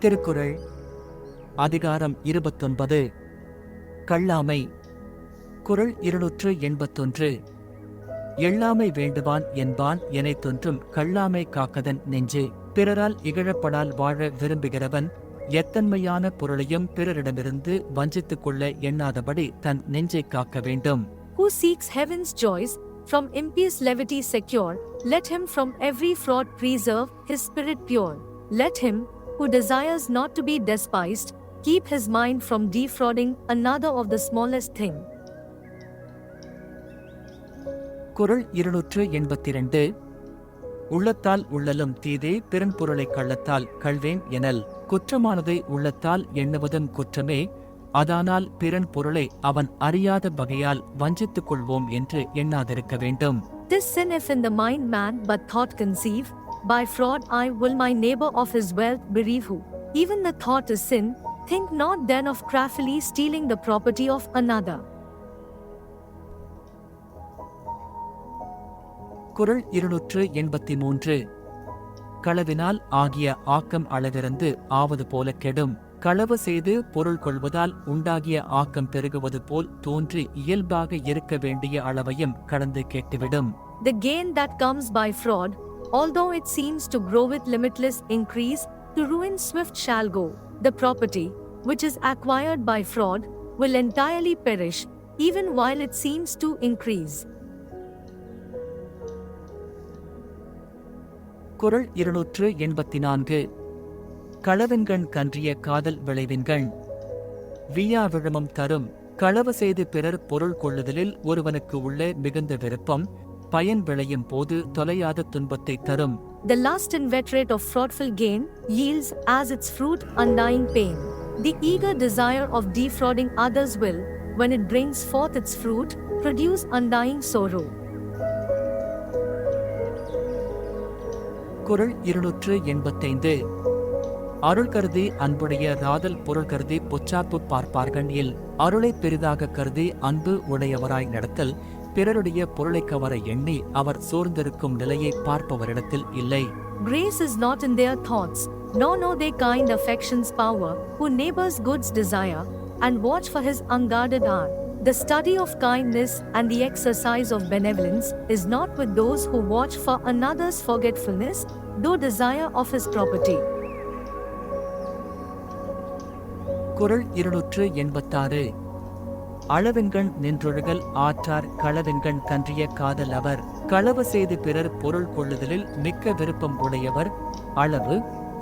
திருக்குறள். அதிகாரம் இருபத்தொன்பது. கள்ளாமை குறள் இருநூற்று எண்பத்தொன்று. எள்ளாமை வேண்டுவான் என்பான் எனைத் தொன்றும் கள்ளாமை காக்கதன் நெஞ்சு. பிறரால் இகழப்படால் வாழ விரும்புகிறவன் எத்தன்மையான பொருளையும் பிறரிடமிருந்து வஞ்சித்துக் கொள்ள எண்ணாதபடி தன் நெஞ்சைக் காக்க வேண்டும். Who seeks heaven's joys, from impious levity secure, let him from every fraud preserve his spirit pure. Let him, who desires not to be despised, keep his mind from defrauding another of the smallest thing. குறள் இருநூற்று எண்பத்திரண்டு. உள்ளத்தால் உள்ளலும் தீதே பிறன் பொருளைக் கள்ளத்தால் கள்வேன் எனல். குற்றமானதை உள்ளத்தால் எண்ணுவதும் குற்றமே அதானால் பிறன் பொருளை அவன் அறியாத வகையால் வஞ்சித்துக் கொள்வோம் என்று எண்ணாதிருக்க வேண்டும். This sin if in the mind man but thought conceive, by fraud I will my neighbor of his wealth bereave who. Even the thought is sin, think not then of craftily stealing the property of another. குறள் இருநூற்று எண்பத்தி மூன்று களவினால் ஆகிய ஆக்கம் அளவிறந்து ஆவது போல கெடும் களவு செய்து பொருள் கொள்வதால் உண்டாகிய ஆக்கம் பெருகுவது போல் தோன்றி இயல்பாக இருக்க வேண்டிய அளவையும் கடந்து கெட்டுவிடும் The gain that comes by fraud, although it seems to grow with limitless increase, to ruin swift shall go. The property, which is acquired by fraud, will entirely perish, even while it seems to increase. குரல் இருநூற்று எண்பத்தி நான்கு களவெண்கண் கன்றிய காதல் விளைவின்கண் வியா விழுமம் தரும் களவு செய்து பிறர் பொருள் கொள்ளுதலில் ஒருவனுக்கு உள்ள மிகுந்த விருப்பம் பயன் விளையும் போது தொலையாத துன்பத்தை தரும் The lust inveterate of fraudful gain yields as its fruit undying pain. The eager desire of defrauding others will, when it brings forth its fruit, produce undying sorrow. குறள் இருநூற்று எண்பத்தைந்து அருள் கருதி அன்புடைய ராதல் பொருள் கருதி பொச்சாப்பு பார்ப்பார்கள் இல் அருளை பெரிதாக கருதி அன்பு உடையவராய் நடத்தல் பிறருடைய பொருளைக் கவர எண்ணி அவர் சோர்ந்திருக்கும் நிலையை பார்ப்பவரிடத்தில் இல்லை Grace is not in their thoughts, nor know they kind affection's power, who neighbor's goods desire, and watch for his unguarded hour. The study of kindness and the exercise of benevolence is not with those who watch for another's forgetfulness, though desire of his property. குறள் இருநூற்று எண்பத்தாறு அளவெண்கண் நின்றொழுகல் ஆற்றார் களவெண்கண் கன்றிய காதல் அவர் களவு செய்து பிறர் பொருள் கொள்ளுதலில் மிக்க விருப்பம் உடையவர் அளவு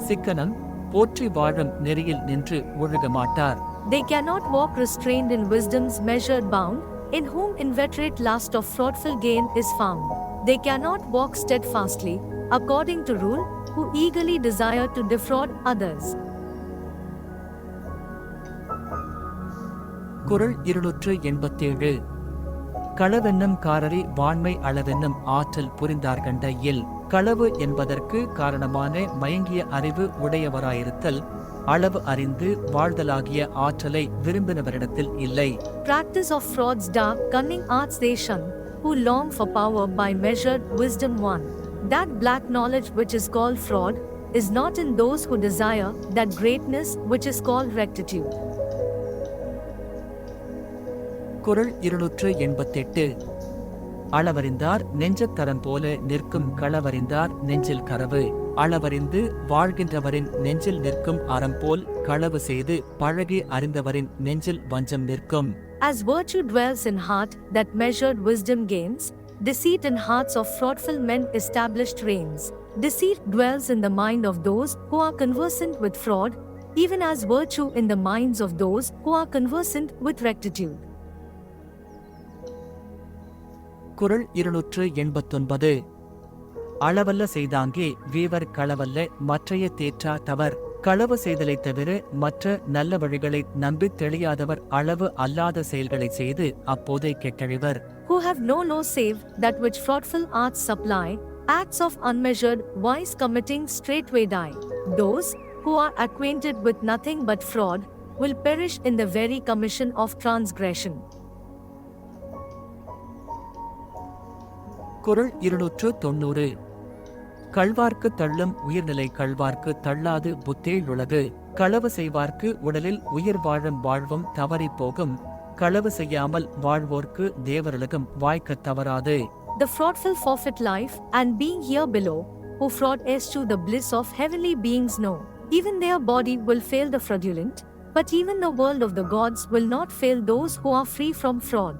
சிக்கனம் போற்றி வாழும் நெறியில் நின்று ஒழுக மாட்டார் They cannot walk restrained in wisdom's measured bound, in whom inveterate lust of fraudful gain is found. They cannot walk steadfastly, according to rule, who eagerly desire to defraud others. குரல் இருநூற்று எண்பத்தேழு களவென்னும் காரரி வான்மை அளவென்னும் ஆற்றல் புரிந்தார்கண்ட இல் களவு என்பதற்கு காரணமான மயங்கிய அறிவு உடையவராயிருத்தல் அளவு அறிந்து வாழ்தலாகிய ஆற்றலை விரும்பினவரிடத்தில் இல்லை practice of frauds the cunning arts deception who long for power by measured wisdom one that black knowledge which is called fraud is not in those who desire that greatness which is called rectitude. குறள் இருநூற்று எண்பத்தெட்டு அளவறிந்தார் நெஞ்சத்தரம் போல நிற்கும் களவறிந்தார் நெஞ்சில் கரவு அளவறிந்து வாழ்கின்றவரின் நெஞ்சில் நிற்கும் அறம் போல் களவு செய்து பழகி அறிந்தவரின் நெஞ்சில் வஞ்சம் நிற்கும் As virtue dwells in heart that measured wisdom gains, deceit in hearts of fraudful men established reigns. Deceit dwells in the mind of those who are conversant with fraud, even as virtue in the minds of those who are conversant with rectitude. குறள் இருநூற்று எண்பத்தொன்பது அளவல்ல செய்தாங்கே viewer களவல்ல மற்றைய தேற்றா தவர் களவு செய்தலைத் தவிர மற்ற நல்ல வழிகளை நம்பித் தெளியாதவர் அளவு அல்லாத செயல்களை செய்து அப்போதே கெட்டழிவர் Who have no law save that which fraudful arts supply, acts of unmeasured, wise committing straightway die. Those who are acquainted with nothing but fraud will perish in the very commission of transgression. குறள் இருநூற்று தொன்னூறு கள்வார்க்கு தள்ளும் உயிர்நிலை கள்வார்க்கு தள்ளாது புத்தேழுலகு களவு செய்வார்க்கு உடலில் உயிர் வாழும் வாழ்வும் தவறி போகும் களவு செய்யாமல் வாழ்வோர்க்கு தேவரலகம் வாய்க்க தவறாது The fraudful forfeit life, and being here below, who fraud eschew the bliss of heavenly beings know. Even their body will fail the fraudulent, but even the world of the gods will not fail those who are free from fraud.